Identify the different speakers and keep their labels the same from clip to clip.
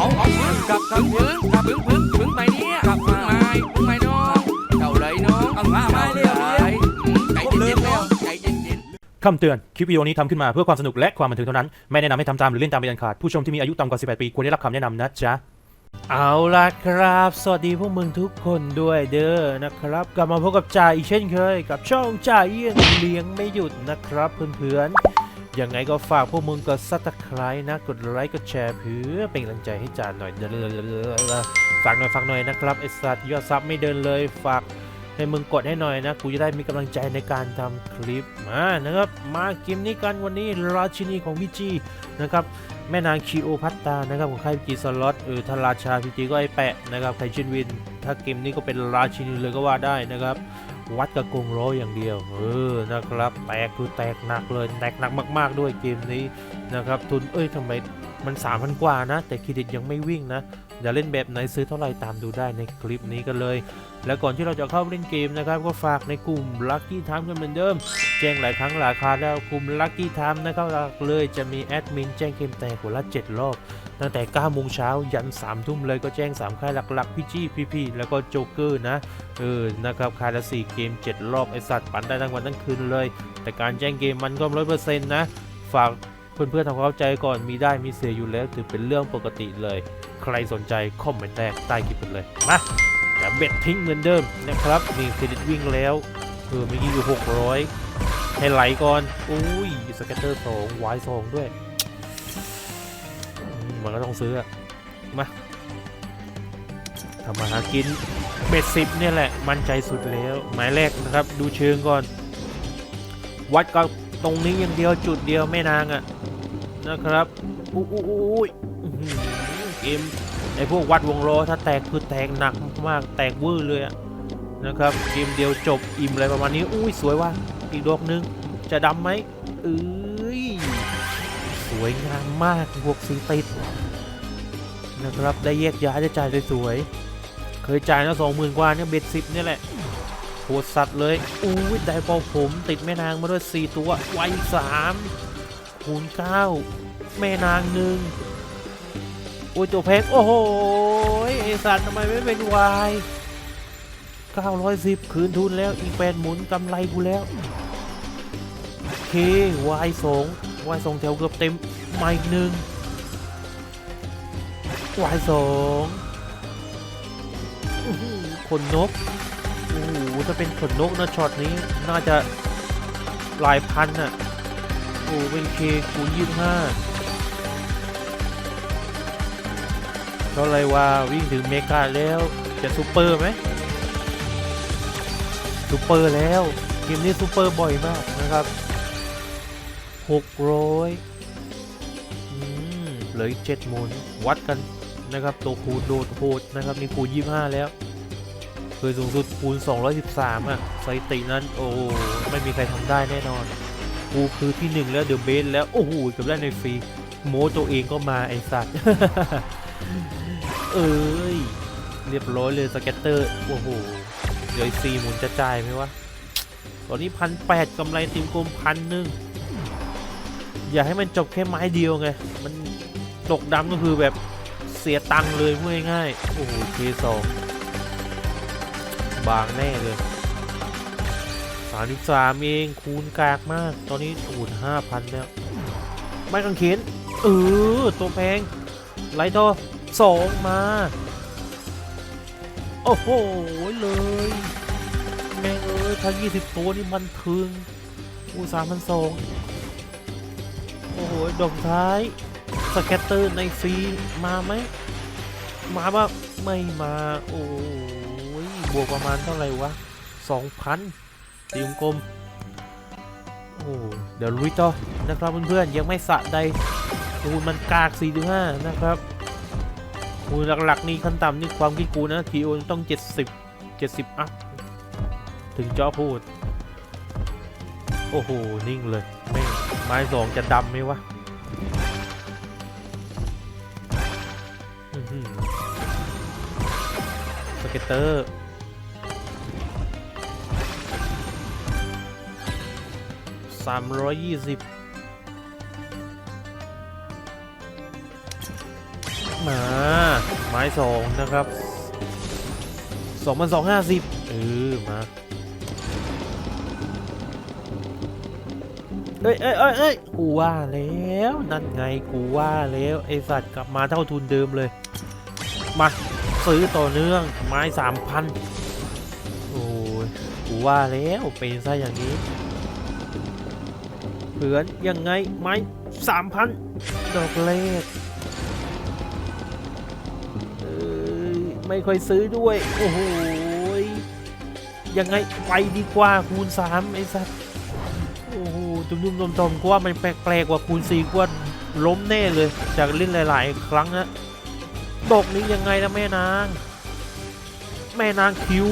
Speaker 1: เอาเอาพึ่งกับพึ่งพึ่งกับพึ่งพึ่งพึ่งไปเนี่ยกับพึ่งไม้พึ่งไม้น้องเจ้าเลยน้องเอามามาเร็วใจเย็นๆแล้วใจเย็นๆ
Speaker 2: คำเตือน คลิปวิดีโอนี้ทำขึ้นมาเพื่อความสนุกและความบันเทิงเท่านั้น ไม่แนะนำให้ทำตามหรือเล่นตามเป็นอันขาด ผู้ชมที่มีอายุต่ำกว่า 18 ปีควรได้รับคำแนะนำนะจ๊ะเอาล่ะครับ สวัสดีพวกมึงทุกคนด้วยเด้อนะครับ กลับมาพบกับจ่าอีกเช่นเคย กับช่องจ่าเอี้ยงเลี้ยงไม่หยุดนะครับเพื่อนๆ ยังไงก็ฝากพวกมึงกดซับสไครต์นะ กดไลค์ กดแชร์เพื่อเป็นกำลังใจให้จ่าหน่อยเด้อฝากหน่อยฝากหน่อยนะครับไอสัตว์ยอดซับไม่เดินเลยฝากให้มึงกดให้หน่อยนะ กูจะได้มีกำลังใจในการทำคลิปมานะครับ มาเกมนี้กันวันนี้ราชินีของพี่จีนะครับแม่นางคีโอพัตตานะครับของค่ายพีจีสล็อตเออถ้าราชาพีจีก็ไอแปะนะครับไทชินวิน ถ้าเกมนี้ก็เป็นราชินีเลยก็ว่าได้นะครับ วัดกับกงร้อยอย่างเดียว เออ นะครับ แตกคือแตกหนักเลย แตกหนักมาก ๆ ด้วยเกมนี้นะครับ ทุน เอ้ยทำไม มัน3,000กว่านะ แต่เครดิตยังไม่วิ่งนะเดี๋ยวเล่นแบบไหนซื้อเท่าไหร่ตามดูได้ในคลิปนี้กันเลย แล้วก่อนที่เราจะเข้าเล่นเกมนะครับ ก็ฝากในกลุ่ม Lucky Time กันเหมือนเดิม แจ้งหลายครั้งหลายคราแล้วกลุ่ม Lucky Time นะครับเลยจะมีแอดมินแจ้งเกมแตกวันละ 7 รอบ ตั้งแต่9โมงเช้ายัน3ทุ่มเลยก็แจ้ง 3 ค่ายหลักๆพี่จี้พี่พี่แล้วก็โจ๊กเกอร์นะเออนะครับค่ายละ4เกม 7 รอบไอสัตว์ปั่นได้ทั้งวันทั้งคืนเลย แต่การแจ้งเกมมันก็ร้อยเปอร์เซ็นต์นะฝาก เพื่อนๆทำความเข้าใจก่อนมีได้มีเสียอยู่แล้วถือเป็นเรื่องปกติเลย ใครสนใจคอมเมนต์แรกใต้คลิปเลยมาแต่เบ็ดทิ้งเหมือนเดิมนะครับนี่เครดิตวิ่งแล้วเออเมื่อกี้อยู่ 600ให้ไหลก่อนอุ้ยสเก็ตเตอร์สองวายสองด้วย มันก็ต้องซื้อมาทำมาหากินเบ็ดสิบเนี่ยแหละ มั่นใจสุดแล้ว หมายแรกนะครับ ดูเชิงก่อน วัดก็ตรงนี้อย่างเดียวจุดเดียวแม่นางอะ นะครับอุ้ยอุ้อุ้เกมไอพวกวัดวงล้อถ้าแตกคือแตกหนักมากแตกวื้อเลยนะครับเกมเดียวจบอิ่มอะไรประมาณนี้อุ้ยสวยว่ะอีกดอกนึงจะดำไหมเอ้ยสวยงามมากพวกสีติดนะครับได้แยกย้ายได้จ่ายสวยๆเคยจ่ายนะสองหมื่นกว่าเนี่ยเบ็ดสิบเนี่ยแหละโหดสัตว์เลยอุ้ยได้เป่าผมติดแม่นางมาด้วยสี่ตัวไวสาม คูณเก้าแม่นางหนึ่งโอ้ยตัวแพงโอ้โหไอสัตว์ทำไมไม่เป็นวาย910 คืนทุนแล้วอีกแปดหมุนกำไรกูแล้วโอเควายสองวายสองแถวเกือบเต็มมาอีกหนึ่งวายสองขนนกโอ้โหถ้าเป็นขนนกนะช็อตนี้น่าจะหลายพันอะ อ้เป็นเคคูณยี่สิบห้าเท่าไรว่าวิ่งถึงเมกาแล้วจะซูเปอร์ไหมซูเปอร์แล้วเกมนี้ซูเปอร์บ่อยมากนะครับ600อืมเหลืออีก7หมุนวัดกันนะครับ ตัวคูณโดดโหดนะครับนี่คูณ25แล้วเคยสูงสุดคูณ 213 อะสถิตินั้น โอ้ ไม่มีใครทำได้แน่นอน กูคือที่หนึ่งแล้วเดอะเบสแล้ว โอ้โหเกือบได้ในฟรี โมตัวเองก็มาไอสัตว์ เอ้ย เรียบร้อยเลยสเก็ตเตอร์ โอ้โห เดี๋ยวสี่หมุนจะจ่ายไหมวะ ตอนนี้พันแปดกำไรติมกลมพันหนึ่ง อย่าให้มันจบแค่ไม้เดียวไง มันตกดำก็คือแบบเสียตังค์เลยพูดง่ายๆโอ้โหเคสองบางแน่เลย สามสิบสามเองคูณกากมาก ตอนนี้คูณห้าพันแล้ว ไม่กังเขนเออ ตัวแพงไลท์ต่อสองมา โอ้โห เลย แม่งเอ้ยทั้ง20 ตัวนี่มันทึงอูสามพันสองโอ้โห ดอกท้าย สแกตเตอร์ในฟรีมาไหม มาบ้างไม่มา โอ้ยบวกประมาณเท่าไหร่วะ2,000 ตีมกลมโอ้เดี๋ยวลุยต่อนะครับเพื่อนๆยังไม่สะใดโอ้มันกาก 4-5 นะครับคูณหลักๆนี่ขั้นต่ำนี่ความคิดกูนะทีโอต้อง 70 70 อัพ ถึงจอพูด โอ้โห นิ่งเลยแม่ไม้สองจะดำไหมวะสเก็ตเตอร์ สามร้อยยี่สิบมา ไม้สองนะครับสองพันสองห้าสิบเออ มาเอ้ยเอ้ยเอ้ยเอ้ยกูว่าแล้ว นั่นไงกูว่าแล้วไอสัตว์กลับมาเท่าทุนเดิมเลย มา ซื้อต่อเนื่องไม้สามพันโอ้ยกูว่าแล้วเป็นซะอย่างนี้ เผือนยังไงไม้สามพันดอกเลขเอ้ยไม่ค่อยซื้อด้วย โอ้โหยยังไงไปดีกว่าคูณสามไอ้สัสโอ้โหจุ่มๆตมๆกูว่ามันแปลกๆกว่าคูณสี่กูว่าล้มแน่เลย จากเล่นหลาย ๆ ครั้งนะตกนี้ยังไงนะแม่นาง แม่นางคิว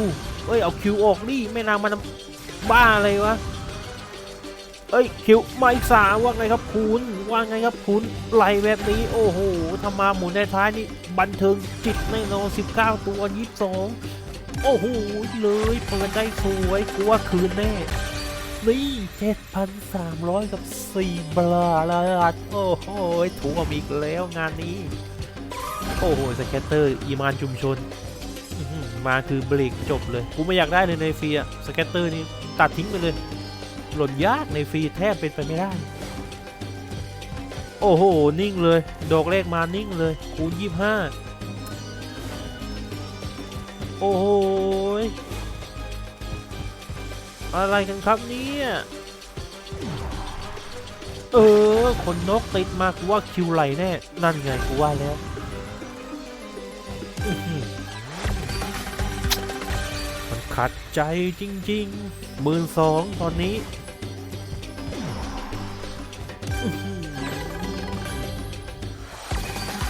Speaker 2: เอ้ยเอาคิวออกดิแม่นางมันบ้าอะไรวะ เอ้ยคิวมาอีกสามว่าไงครับคุณว่าไงครับคุณไหลแบบนี้โอ้โหทำมาหมุนในท้ายนี่บันเทิงจิตแน่นอน19 ตัว 22 โอ้โหเลยเปิดได้สวยกลัวคืนแน่นี่7,300 กับ 4บลาลาดโอ้โหถูกอีกแล้วงานนี้ โอ้โหสแกตเตอร์อีมานชุมชนมาคือเบรกจบเลย กูไม่อยากได้เลยในฟีอะสแกตเตอร์นี่ตัดทิ้งไปเลย หล่นยากในฟรีแทบเป็นไปไม่ได้ โอ้โห นิ่งเลย ดอกเลขมานิ่งเลย คูณยี่ห้าโอ้โห อะไรกันครับเนี่ย เออ คนนกติดมากกูว่าคิวไหลแน่ นั่นไงกูว่าแล้ว ขัดใจจริงๆหมื่นสองตอนนี้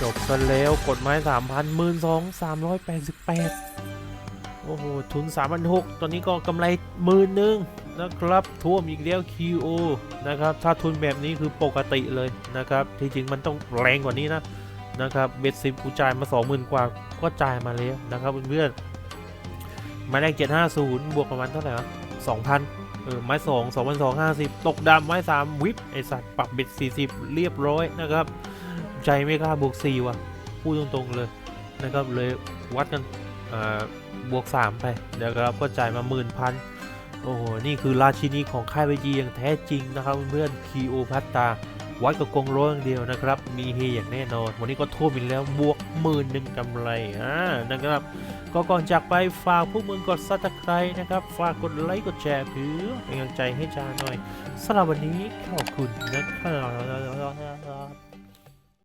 Speaker 2: จบซะแล้วกดไม้สามพันหมื่นสองสามร้อยแปดสิบแปดโอ้โห ทุนสามพันหกตอนนี้ก็กำไรหมื่นหนึ่งนะครับท่วมอีกแล้ว QO นะครับ ถ้าทุนแบบนี้คือปกติเลยนะครับ ที่จริงมันต้องแรงกว่านี้นะนะครับ เบ็ดสิบกูจ่ายมา20,000กว่าก็จ่ายมาแล้วนะครับเพื่อนๆ หมายเลข750บวกประมาณเท่าไหร่วะ2,000เออไม้2 2,250ตกดำไม้3วิปไอสัตว์ปรับเบ็ด40เรียบร้อยนะครับ ใจไม่กล้าบวก4ว่ะพูดตรงๆเลยนะครับเลยวัดกันอ่าบวก 3 ไปเดี๋ยวครับก็จ่ายมา10,000โอ้โห นี่คือราชินีของค่ายไวจีอย่างแท้จริงนะครับเพื่อนๆคีโอพัตตา วัดกับกงโร้อย่างเดียวนะครับ มีเฮอย่างแน่นอน วันนี้ก็ท่วมอีกแล้วบวกหมื่นหนึ่งกำไรอ่านะครับ ก็ก่อนจากไปฝากพวกมึงกดซับสไครต์นะครับ ฝากกดไลค์กดแชร์เพื่อเป็นกำลังใจให้จาหน่อยสำหรับวันนี้ขอบคุณนะครับ